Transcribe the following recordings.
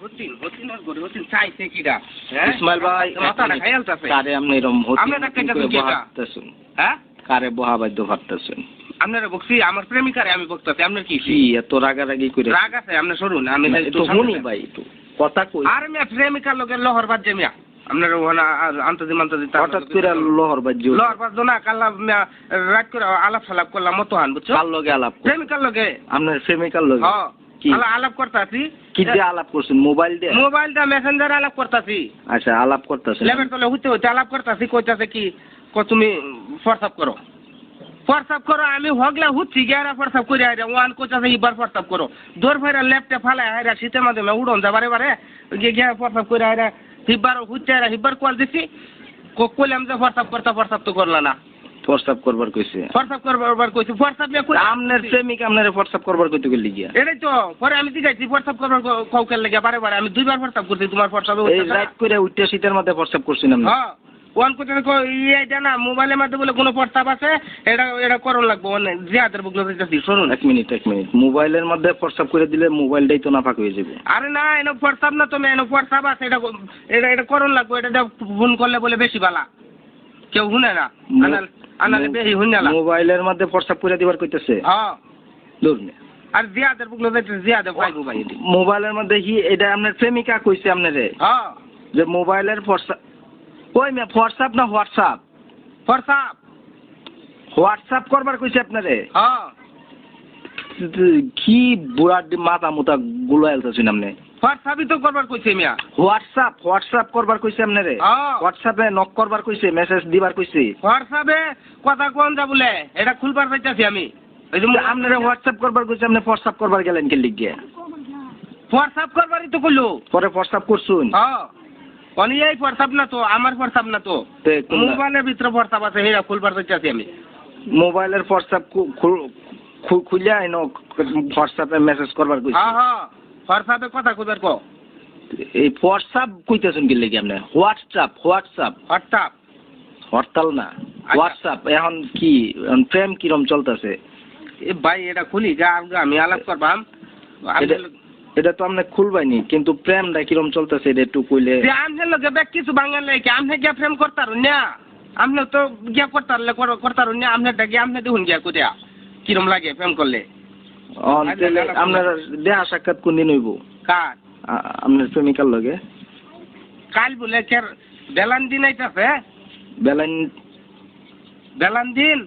করে চাইছে হ্যাঁ? ইসমাইল ভাই মাথাটা খাইয়ালতাছে কারে আপনি এরকম হতে আমরা একটা কাছে কি হ্যাঁ? কারে বহা ভাবতেছেন? আপনারা বকছি আমার প্রেমিকারে আমি বকতাছি আপনার কি? কি এত রাগারাগি করে? রাগ আছে আপনি শুনুন আমি একটু শুনি ভাই একটু কথা কই। আর মিয়া প্রেমিকার লোকে লহর বাদ যে মিয়া। আপনার ওখানে আন্তর্জাতিক আন্তর্জাতিক হঠাৎ করে লহর বাজ্য লহর বাদ না রাত করে আলাপ সালাপ করলাম মতো হান বুঝছ? কার লগে আলাপ? প্রেমিকার লোকে আপনার প্রেমিকার লগে? হ্যাঁ আলাপ করতাছি। কি দিয়ে আলাপ করছেন? মোবাইল দিয়ে? মোবাইলটা মেসেঞ্জার আলাপ করতাছি। আচ্ছা আলাপ করতেছেন। লেবের তলে হইতে হইতে আলাপ করতাছি কইতাছে কি ক তুমি হোয়াটসঅ্যাপ করো। হোয়াটসঅ্যাপ করো আমি হগলা হুচ্ছি গিয়ারা হোয়াটসঅ্যাপ করে আইরা ওয়ান কইতাছে ইবার হোয়াটসঅ্যাপ করো। দৌড় ফাইরা ল্যাপটপ ফালাই আইরা শীতের মাধ্যমে উড়ন যাবারে বারে গিয়ে গিয়া হোয়াটসঅ্যাপ করে আইরা হিব্বার হুচ্ছে আইরা হিব্বার কল দিছি। কইলাম যে হোয়াটসঅ্যাপ করতে হোয়াটসঅ্যাপ তো করলা না। প্রস্তাব করবার কইছে? করবার কইছি হোয়াটসঅ্যাপ নিয়ে কই আপনার প্রেমিক আপনার প্রস্তাব করবার কইতে গেলি গিয়া এটাই তো পরে আমি করবার কাউকে বারে বারে আমি দুইবার করছি তোমার এই রাত করে উঠতে শীতের মধ্যে প্রস্তাব আপনি হ্যাঁ ওয়ান এটা না মোবাইলের মধ্যে বলে কোনো প্রস্তাব আছে এটা এটা করণ লাগবো মানে জিয়াদের বুকলো দিতেছি শুনুন। এক মিনিট এক মিনিট। মোবাইলের মধ্যে প্রস্তাব করে দিলে মোবাইলটাই তো নাফাক হয়ে যাবে। আরে না এনে প্রস্তাব না তুমি এনে প্রস্তাব আছে এটা এটা এটা করণ লাগবো এটা ফোন করলে বলে বেশি বালা। কেউ শুনে না। আনাল বেশি শুনে না। মোবাইলের মধ্যে প্রস্তাব করে দিবার কইতেছে। হ্যাঁ। দূর। আর জিয়াদের বুকলো জিয়াদের পাইবো ভাই এটি। মোবাইলের মধ্যে কি এটা আপনার প্রেমিকা কইছে আপনারে? হ্যাঁ। যে মোবাইলের প্রস্তাব কই মিয়া হোয়াটসঅ্যাপ না হোয়াটসঅ্যাপ? প্রস্তাব হোয়াটসঅ্যাপ করবার কইছে আপনারে? হ্যাঁ। কি বুড়ার দি মাথা মুতা গুলাইলতেছেন আপনি? হোয়াটসঅ্যাপই তো করবার কইছে মিয়া। হোয়াটসঅ্যাপ হোয়াটসঅ্যাপ করবার কইছে আপনারে হ্যাঁ হোয়াটসঅ্যাপে নক করবার কইছে মেসেজ দিবার কইছে। হোয়াটসঅ্যাপে কথা কোন যা বলে এটা খুলবার চাইতেছি আমি। এই যে আপনারে হোয়াটসঅ্যাপ করবার কইছে আপনি হোয়াটসঅ্যাপ করবার গেলেন কে হোয়াটসঅ্যাপ করবারই তো কইলো। পরে হোয়াটসঅ্যাপ করছুন। হ্যাঁ অনি এই হোয়াটসঅ্যাপ না তো আমার হোয়াটসঅ্যাপ না তো? মোবাইলের ভিতরে হোয়াটসঅ্যাপ আছে হেরা খুলবার চাইতেছি আমি। মোবাইলের হোয়াটসঅ্যাপ খুলে আইন হোয়াটসঅ্যাপে মেসেজ করবার কইছে। হ্যাঁ হ্যাঁ হোয়াটসঅ্যাপে কথা কইবার কো এই হোয়াটসঅ্যাপ কইতেছেন কি লিখি আপনি? WhatsApp WhatsApp. হোয়াটসঅ্যাপ। হরতাল না হোয়াটসঅ্যাপ এখন কি এখন প্রেম কিরম চলতেছে? এ ভাই এটা খুলি যা আমি আলাপ করবাম এটা- তো আপনি খুলবাইনি কিন্তু প্রেমটা কিরম চলতেছে এটা একটু কইলে। আমনে লগে বেক কিছু বাঙাল লাগে আমনে গিয়া প্রেম করতার না? আমনে তো গিয়া করতার করতার না আমনে ডাকি আমনে দেখুন গিয়া করিয়া কিরম লাগে প্রেম করলে? আপনার দেহা সাক্ষাৎ কোন দিন হইব কার আপনার প্রেমিকার লগে? কাল বলে কের বেলান দিন আইতাছে। বেলাইন বেলান দিন?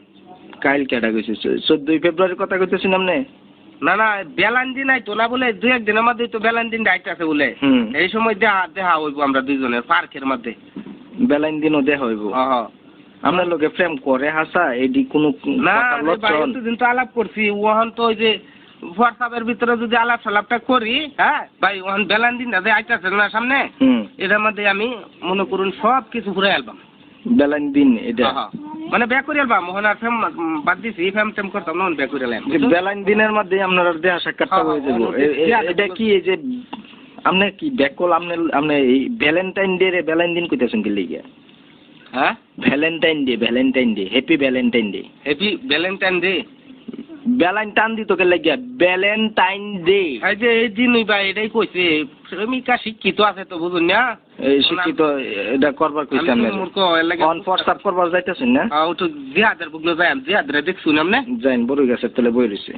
কাইল কেটা কইছে চোদ্দই ফেব্রুয়ারির কথা কইতেছেন আপনি? না না বেলান দিন আইতো না বলে দুই একদিনের মধ্যে তো বেলান দিন আইতাছে বলে। হুম। এই সময় দেখা দেখা হইব আমরা দুইজনের পার্কের মধ্যে। বেলাইন দিনও দেখা হইব। আপনার লোকে প্রেম করে হাসা এডি কোনো না? এতদিন তো আলাপ করছি ওহন তো ওই যে হোয়াটসঅ্যাপের ভিতরে যদি আলাপ সালাপটা করি হ্যাঁ ভাই ওহন বেলান দিন যে আইতাছে না সামনে এটার মধ্যে আমি মনে করুন সব কিছু ঘুরে অ্যালবাম বেলাইন দিন এটা। মানে ব্যাক করে অ্যালবাম মোহন আর ফেম বাদ দিছি ফেম টেম করতাম না ব্যাক করে যে বেলাইন দিনের মধ্যে আপনার দেহা সাক্ষাৎটা হ্যাঁ, হয়ে হ্যাঁ, যাব। এটা কি এই যে আপনি কি ব্যাকল আপনি আপনি এই ভ্যালেন্টাইন ডে রে ভ্যালেন্টাইন দিন কইতেছেন কি লিগে হ্যাঁ? Valentine Day Valentine Day happy Valentine Day happy Valentine Day Valentine দিত কে লাগিয়া ভ্যালেন্টাইন ডে এই যে এই দিন ভাই এটাই কইছে প্রেমিকা শিক্ষিত আছে তো বুঝুন না? এই শিক্ষিত এটা করবার কইছে আমি মূর্খ অন হোয়াটসঅ্যাপ করবার যাইতেছেন না? ওটু জিহাদের বুকলো যাই জিহাদের দেখছুন আমনে যাইন বড় গেছে তাহলে বই রইছে।